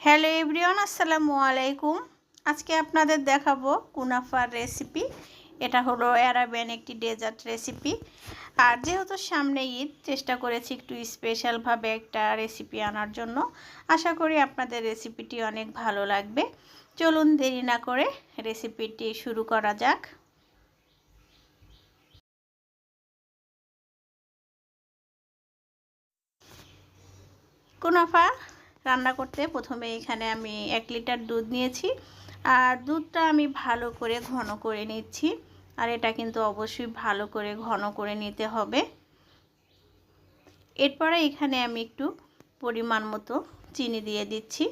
Hello everyone, আসসালামু আলাইকুম। আজকে আপনাদের দেখাবো কুনাফার রেসিপি। এটা হলো অ্যারাবিয়ান একটি ডেজার্ট রেসিপি। আর যেহেতু সামনে ঈদ, চেষ্টা করেছি একটু স্পেশালভাবে একটা রেসিপি আনার জন্য। আশা করি আপনাদের রেসিপিটি অনেক ভালো লাগবে। চলুন দেরি না করে রেসিপিটি শুরু করা যাক। কুনাফা রান্না করতে প্রথমে এখানে আমি এক লিটার দুধ নিয়েছি। আর দুধটা আমি ভালো করে ঘন করে নিচ্ছি। আর এটা কিন্তু অবশ্যই ভালো করে ঘন করে নিতে হবে। এরপরে এখানে আমি একটু পরিমাণ মতো চিনি দিয়ে দিচ্ছি।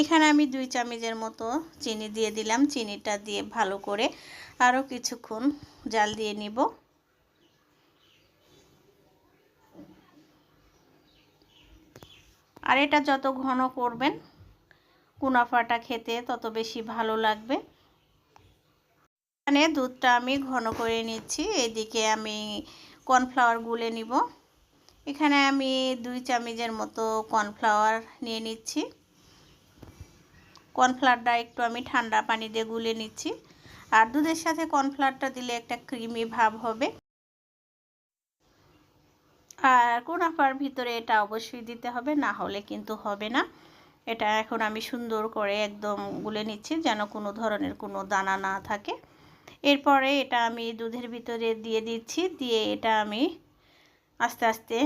এখানে আমি দুই চামচের মতো চিনি দিয়ে দিলাম। চিনিটা দিয়ে ভালো করে আরও কিছুক্ষণ জাল দিয়ে নিব। আর এটা যত ঘন করবেন, কুনাফাটা খেতে তত বেশি ভালো লাগবে। এখানে দুধটা আমি ঘন করে নিচ্ছি, এদিকে আমি কর্নফ্লাওয়ার গুলে নিব। এখানে আমি দুই চামচের মতো কর্নফ্লাওয়ার নিয়ে নিচ্ছি। কর্নফ্লাওয়ারটা একটু আমি ঠান্ডা পানি দিয়ে গুলে নিচ্ছি। আর দুধের সাথে কর্নফ্লাওয়ারটা দিলে একটা ক্রিমি ভাব হবে। আর কোনাফার ভিতরে এটা অবশ্যই দিতে হবে, না হলে কিন্তু হবে না। এটা এখন আমি সুন্দর করে একদম গুলে নিচ্ছি যেন কোনো ধরনের কোনো দানা না থাকে। এরপরে এটা আমি দুধের ভিতরে দিয়ে দিচ্ছি, দিয়ে এটা আমি আস্তে আস্তে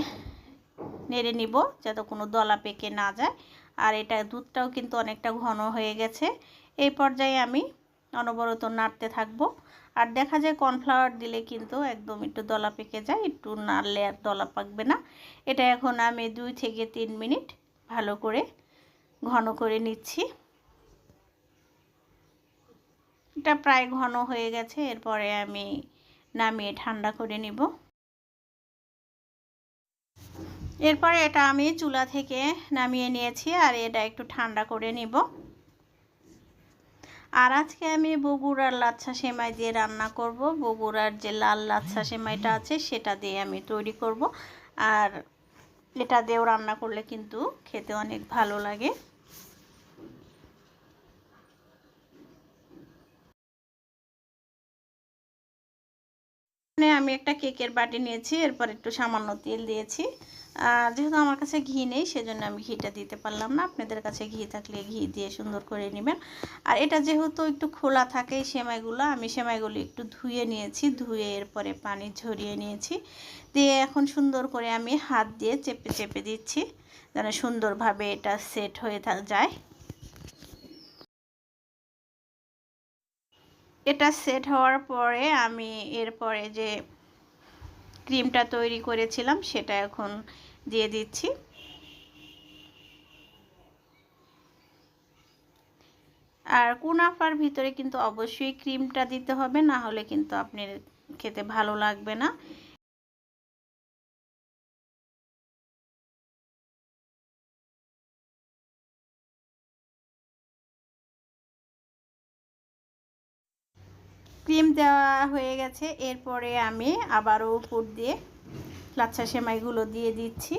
নেড়ে নিব যাতে কোনো দলা পেকে না যায়। আর এটা দুধটাও কিন্তু অনেকটা ঘন হয়ে গেছে। এই পর্যায়ে আমি অনবরত নাড়তে থাকব। আর দেখা যায় কর্নফ্লাওয়ার দিলে কিন্তু একদম একটু দলা পেকে যায়, একটু নাড়লে আর দলা পাকবে না। এটা এখন আমি দুই থেকে তিন মিনিট ভালো করে ঘন করে নিচ্ছি। এটা প্রায় ঘন হয়ে গেছে, এরপরে আমি নামিয়ে ঠান্ডা করে নিব। এরপরে এটা আমি চুলা থেকে নামিয়ে নিয়েছি আর এটা একটু ঠান্ডা করে নিব। আর আজকে আমি বগুড়ার লাচ্ছা সেমাই দিয়ে রান্না করব। বগুড়ার যে লাল লাচ্ছা সেমাইটা আছে, সেটা দিয়ে আমি তৈরি করব। আর এটা দিয়েও রান্না করলে কিন্তু খেতে অনেক ভালো লাগে। আমি একটা কেকের বাটি নিয়েছি, এরপর একটু সামান্য তেল দিয়েছি। যেহেতু আমার কাছে ঘি নেই, সেজন্য আমি ঘিটা দিতে পারলাম না। আপনাদের কাছে ঘি থাকলে ঘি দিয়ে সুন্দর করে নেবেন। আর এটা যেহেতু একটু খোলা থাকে সেমাইগুলো, আমি সেমাইগুলো একটু ধুয়ে নিয়েছি, ধুয়ে এরপরে পানি ঝরিয়ে নিয়েছি। দিয়ে এখন সুন্দর করে আমি হাত দিয়ে চেপে চেপে দিচ্ছি, যেন সুন্দরভাবে এটা সেট হয়ে যায়। এটা সেট হওয়ার পরে আমি এরপরে যে ক্রিমটা তৈরি করেছিলাম, সেটা এখন দিয়ে দিচ্ছি। আর কুনাফার ভিতরে কিন্তু অবশ্যই ক্রিমটা দিতে হবে, না হলে কিন্তু আপনি খেতে ভালো লাগবে না। ক্রিম দেওয়া হয়ে গেছে, এরপরে আমি আবারও উপর দিয়ে লাচ্ছা সেমাইগুলো দিয়ে দিচ্ছি।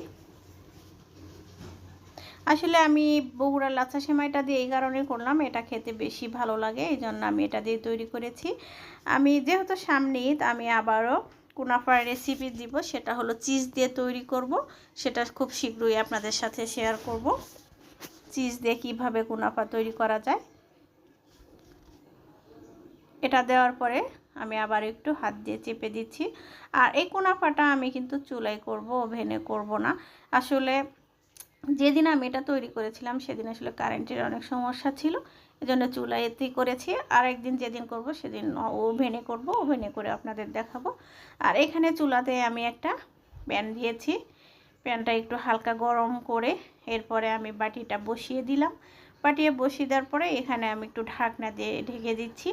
আসলে আমি বগুড়ার লাচ্ছা সেমাইটা দিয়ে এই কারণে করলাম, এটা খেতে বেশি ভালো লাগে, এই জন্য আমি এটা দিয়ে তৈরি করেছি। আমি যেহেতু সামনে আমি আবারও কুনাফার রেসিপি দিব, সেটা হলো চিজ দিয়ে তৈরি করব, সেটা খুব শীঘ্রই আপনাদের সাথে শেয়ার করব। চিজ দিয়ে কীভাবে কুনাফা তৈরি করা যায়। এটা দেওয়ার পরে আমি আবার একটু হাত দিয়ে চেপে দিচ্ছি। আর এই কোনাফাটা আমি কিন্তু চুলাই করব, ওভেনে করব না। আসলে যেদিন আমি এটা তৈরি করেছিলাম, সেদিন আসলে কারেন্টের অনেক সমস্যা ছিল। এজন্য চুলাইতেই করেছি। আর একদিন যেদিন করব, সেদিন ওভেনে করব, ওভেনে করে আপনাদের দেখাবো। আর এখানে চুলাতে আমি একটা প্যান দিয়েছি। প্যানটা একটু হালকা গরম করে এরপরে আমি বাটিটা বসিয়ে দিলাম। পাটিয়ে বসিয়ে দেওয়ার পরে এখানে আমি একটু ঢাকনা দিয়ে ঢেকে দিচ্ছি।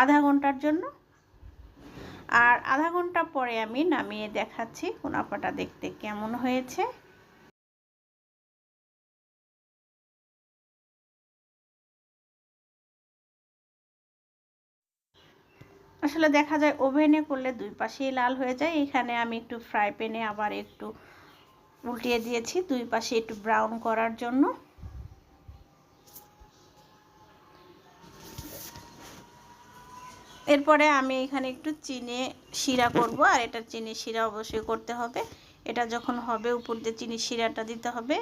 আধা ঘণ্টার জন্য আর আধা ঘণ্টা পরে আমি নামিয়ে দেখাচ্ছি কোনাপাটা দেখতে কেমন হয়েছে। আসলে দেখা যায় ওভেনে করলে দুই পাশেই লাল হয়ে যায়। এখানে আমি একটু ফ্রাই প্যানে আবার একটু উল্টিয়ে দিয়েছি, দুই পাশে একটু ব্রাউন করার জন্য। এরপরে আমি এখানে একটু চিনি শিরা করব, আর এটা চিনি শিরা অবশ্যই করতে হবে। এটা যখন হবে উপর দিয়ে চিনি শিরাটা দিতে হবে।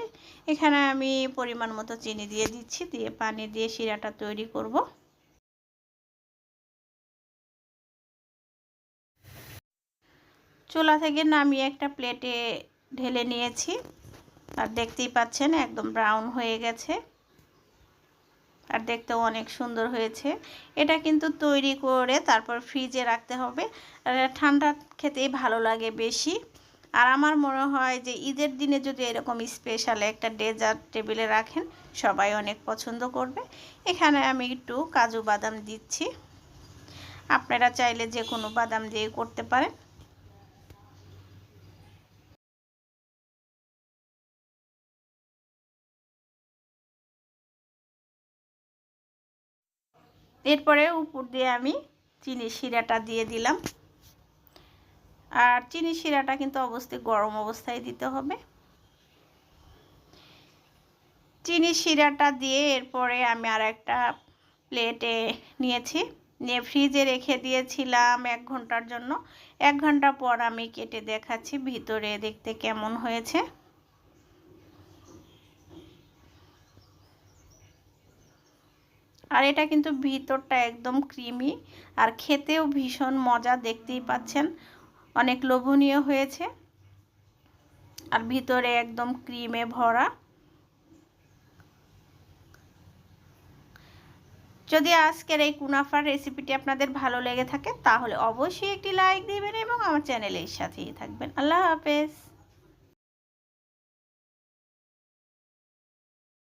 এখানে আমি পরিমাণ মতো চিনি দিয়ে দিচ্ছি, দিয়ে পানি দিয়ে শিরাটা তৈরি করব। চুলা থেকে নামিয়ে একটা প্লেটে ঢেলে নিয়েছি। আর দেখতেই পাচ্ছেন একদম ব্রাউন হয়ে গেছে। আর দেখতেও অনেক সুন্দর হয়েছে। এটা কিন্তু তৈরি করে তারপর ফ্রিজে রাখতে হবে। ঠান্ডা খেতেই ভালো লাগে বেশি। আর আমার মনে হয় যে ঈদের দিনে যদি এরকম স্পেশাল একটা ডেজার্ট টেবিলে রাখেন, সবাই অনেক পছন্দ করবে। এখানে আমি একটু কাজু বাদাম দিচ্ছি। আপনারা চাইলে যে কোনো বাদাম দিয়ে করতে পারেন। এরপরে উপর দিয়ে আমি চিনি শিরাটা দিয়ে দিলাম। আর চিনি শিরাটা কিন্তু অবশ্যই গরম অবস্থায় দিতে হবে। চিনি শিরাটা দিয়ে এরপরে আমি আর একটা প্লেটে নিয়েছি। নিয়ে ফ্রিজে রেখে দিয়েছিলাম এক ঘণ্টার জন্য। এক ঘণ্টা পর আমি কেটে দেখাচ্ছি ভিতরে দেখতে কেমন হয়েছে। আর এটা কিন্তু ভিতরটা একদম ক্রিমি আর খেতেও ভীষণ মজা, দেখতেই পাচ্ছেন। অনেক লোভনীয় হয়েছে। আর ভিতরে একদম ক্রিমে ভরা। যদি আজকের এই কুনাফার রেসিপিটি আপনাদের ভালো লেগে থাকে, তাহলে অবশ্যই একটি লাইক দিবেন এবং আমার চ্যানেলের সাথেই থাকবেন। আল্লাহ হাফেজ।